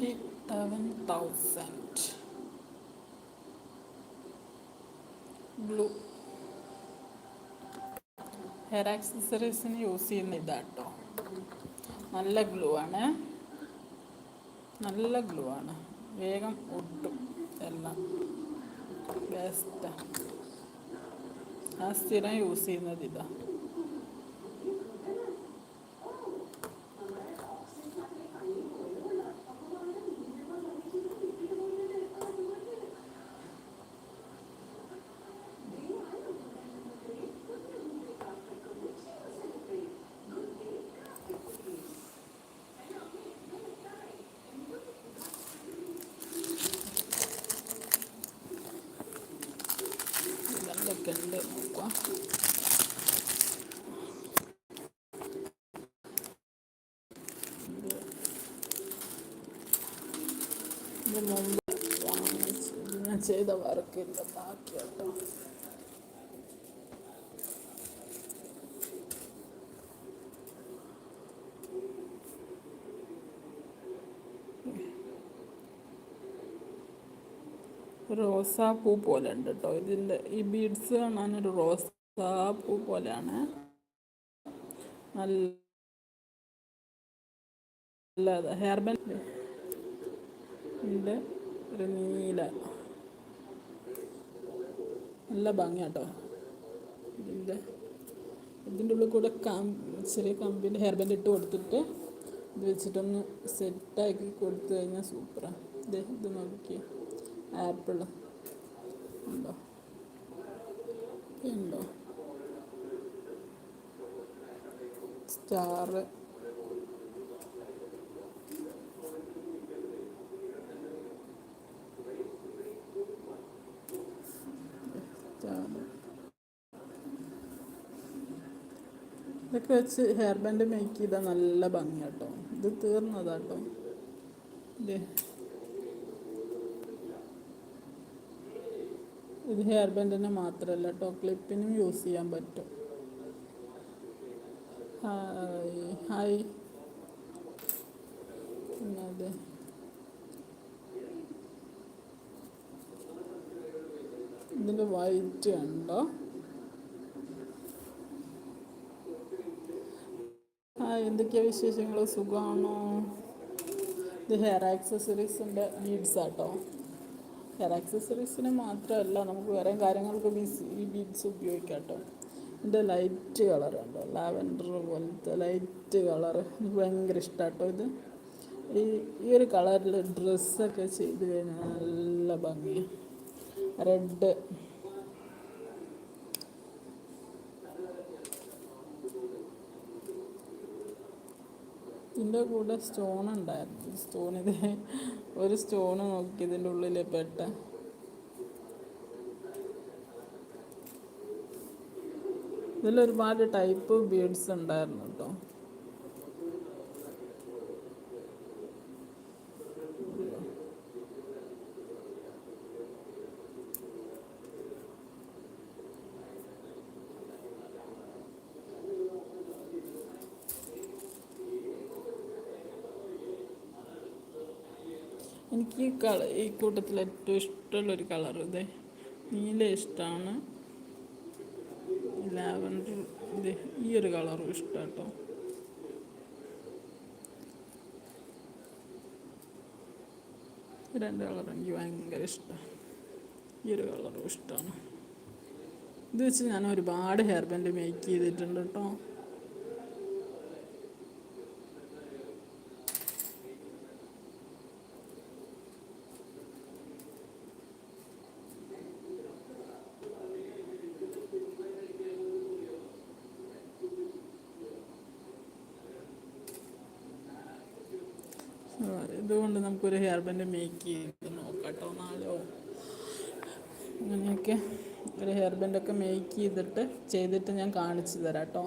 Seven thousand glue hair ആക്സസറീസിന് use ചെയ്യുന്ന ഇതാട്ടോ. നല്ല ഗ്ലൂ ആണ്. നല്ല ഗ്ലൂ ആണ്. വേഗം ഒട്ടും എല്ലാം. ബെസ്റ്റാണ് ആ സ്ഥിരം യൂസ് ചെയ്യുന്നത് ഇതാ ഇതെന്തൊക്കെ ഉണ്ട് നോക്കാം ഇത് മുമ്പ് ഞാൻ ചെയ്ത വർക്കില്ല ബാക്കി കേട്ടോ. റോസാപ്പൂ പോലെ ഉണ്ട് കേട്ടോ. ഇതിന്റെ ഈ ബീഡ്സ് കാണാനൊരു റോസാപ്പൂ പോലെയാണ്. നല്ല ഹെയർ ബാൻഡ് ഉണ്ട് ഒരു നീല. നല്ല ഭംഗിയാട്ടോ. ഇതിന്റെ ഇതിന്റെ ഉള്ളിൽ കൂടെ കാമ്പ് ചെറിയ കമ്പിന്റെ ഹെയർ ബാൻഡ് ഇട്ട് കൊടുത്തിട്ട് ഇത് വെച്ചിട്ടൊന്ന് സെറ്റാക്കി കൊടുത്തു കഴിഞ്ഞാൽ സൂപ്പറാണ് ഇത് ഇത് നോക്കി ആപ്പിൾ ഉണ്ടോ? ഉണ്ടോ സ്റ്റാറ്. ഇതൊക്കെ വെച്ച് ഹെയർ ബാൻഡ് മേക്ക് ചെയ്താൽ നല്ല ഭംഗിയാട്ടോ ഇത് തീർന്നതാട്ടോ ഇത് ഇത് ഹെയർ ബാൻഡിന് മാത്രമല്ല കേട്ടോ ക്ലിപ്പിനും യൂസ് ചെയ്യാൻ പറ്റും. ഹായ്. ഹായ്. അതെ ഇതിന്റെ വൈറ്റ് ഉണ്ടോ എന്തൊക്കെയാ വിശേഷങ്ങൾ സുഖമാണോ ഇത് ഹെയർ ആക്സസറീസിന്റെ ബീഡ്സ് ആട്ടോ. ഹെയർ ആക്സസറീസിന് മാത്രമല്ല നമുക്ക് വേറെ കാര്യങ്ങൾക്ക് ബീസ് ഈ ബീഡ്സ് ഉപയോഗിക്കാം കേട്ടോ ഇതിന്റെ ലൈറ്റ് കളർ ഉണ്ടോ? ലാവൻഡർ പോലത്തെ ലൈറ്റ് കളർ എനിക്ക് ഭയങ്കര ഇഷ്ടമാട്ടോ ഇത്. ഈ ഈ ഒരു കളറിൽ ഡ്രസ്സൊക്കെ ചെയ്ത് കഴിഞ്ഞാൽ നല്ല ഭംഗിയാണ് റെഡ് ഇതിന്റെ കൂടെ സ്റ്റോൺ ഉണ്ടായിരുന്നു. സ്റ്റോൺ ഇത് ഒരു സ്റ്റോൺ നോക്കി ഇതിന്റെ ഉള്ളിൽ പെട്ട. ഇതിലൊരുപാട് ടൈപ്പ് ബീഡ്സ് ഉണ്ടായിരുന്നു കേട്ടോ എനിക്ക് ഈ കള ഈ കൂട്ടത്തിൽ ഏറ്റവും ഇഷ്ടമുള്ളൊരു കളർ ഇത് നീല ഇഷ്ടമാണ് ലാവൻഡർ ഇത് ഈ ഒരു കളറും ഇഷ്ടം കേട്ടോ രണ്ട് കളർ എനിക്ക് ഭയങ്കര ഇഷ്ടമാണ് ഈ ഒരു കളറും ഇഷ്ടമാണ് ഇത് വെച്ച് ഞാൻ ഒരുപാട് ഹെയർ ബാൻഡ് മേക്ക് ചെയ്തിട്ടുണ്ട് കേട്ടോ ഇതുകൊണ്ട് നമുക്കൊരു ഹെയർ ബാൻഡ് മേക്ക് ചെയ്ത് നോക്കാട്ടോ നാലോ. അങ്ങനെയൊക്കെ ഒരു ഹെയർ ബാൻഡൊക്കെ മേക്ക് ചെയ്തിട്ട് ചെയ്തിട്ട് ഞാൻ കാണിച്ചു തരാം കേട്ടോ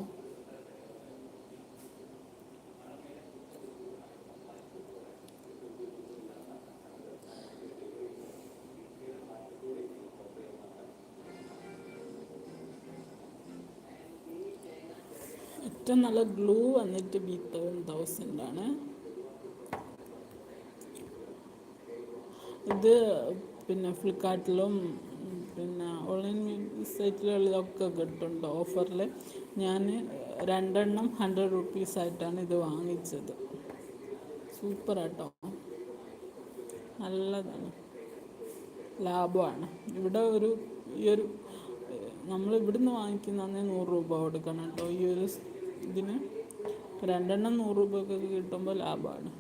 ഏറ്റവും നല്ല ഗ്ലൂ വന്നിട്ട് ബി തൗസൻഡ് ആണ് ഇത് പിന്നെ ഫ്ലിപ്കാർട്ടിലും പിന്നെ ഓൺലൈൻ സൈറ്റിലുള്ളതൊക്കെ കിട്ടുന്നുണ്ട് ഓഫറിൽ ഞാൻ രണ്ടെണ്ണം ഹൺഡ്രഡ് റുപ്പീസായിട്ടാണ് ഇത് വാങ്ങിച്ചത്. സൂപ്പർ ആട്ടോ. നല്ലതാണ്. ലാഭമാണ്. ഇവിടെ ഒരു ഈ ഒരു നമ്മൾ ഇവിടുന്ന് വാങ്ങിക്കുന്നതന്നെ നൂറ് രൂപ കൊടുക്കണം കേട്ടോ. ഈ ഒരു ഇതിന് രണ്ടെണ്ണം നൂറ് രൂപയൊക്കെ കിട്ടുമ്പോൾ ലാഭമാണ്.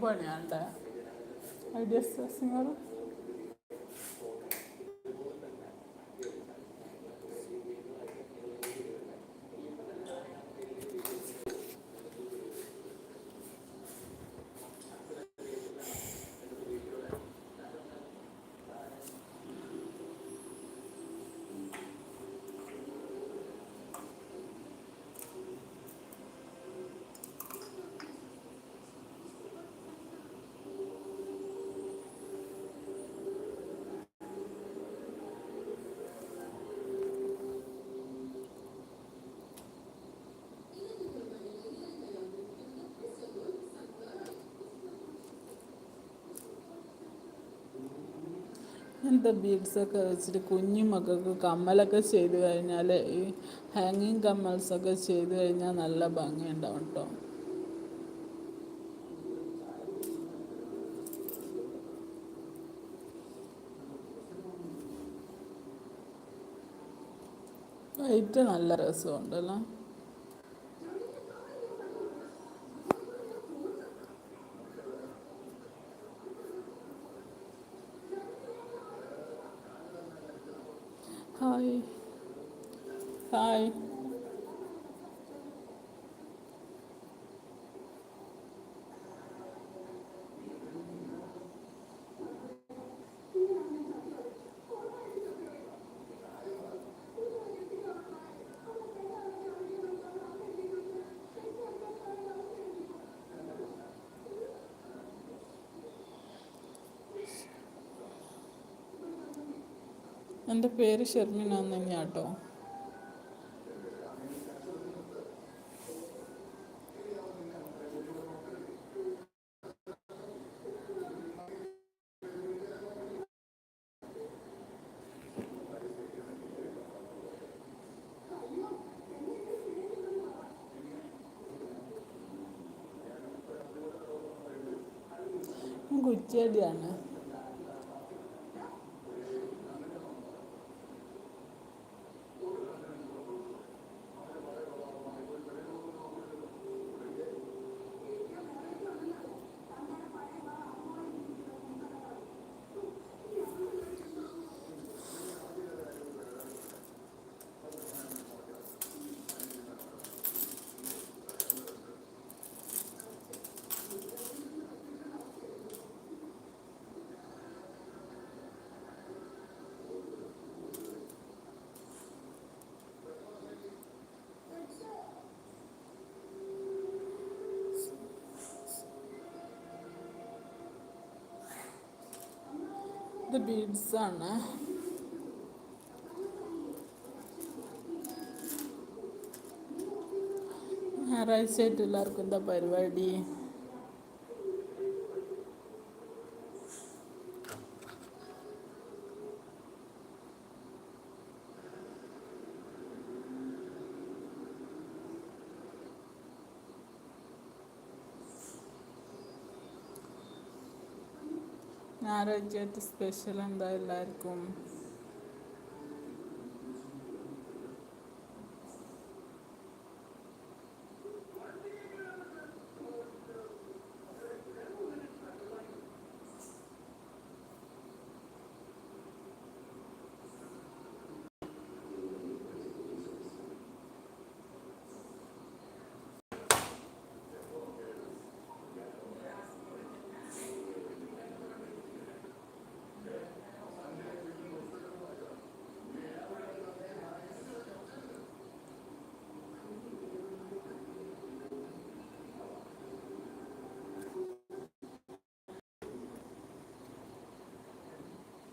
కుంభని అంట అది చేస్తారు సింగారు ഇങ്ങനത്തെ ബീഡ്സൊക്കെ വെച്ചിട്ട് കുഞ്ഞു മക്കൾക്ക് കമ്മലൊക്കെ ചെയ്ത് കഴിഞ്ഞാൽ ഈ ഹാങ്ങിങ് കമ്മൽസൊക്കെ ചെയ്ത് കഴിഞ്ഞാൽ നല്ല ഭംഗിയുണ്ടാവും കേട്ടോ വൈറ്റ് നല്ല രസമുണ്ടല്ലോ ഹായ് ഹായ് എന്റെ പേര് ഷെർമിന എന്ന് തന്നെയാണ് കേട്ടോ കുറ്റിയടിയാണ് ഇത് ബീഡ്സ് ആണ് ഞായറാഴ്ച ആയിട്ട് എല്ലാവർക്കും എന്താ പരിപാടി ഞായറാഴ്ച ആയിട്ട് സ്പെഷ്യൽ എന്താ എല്ലാവർക്കും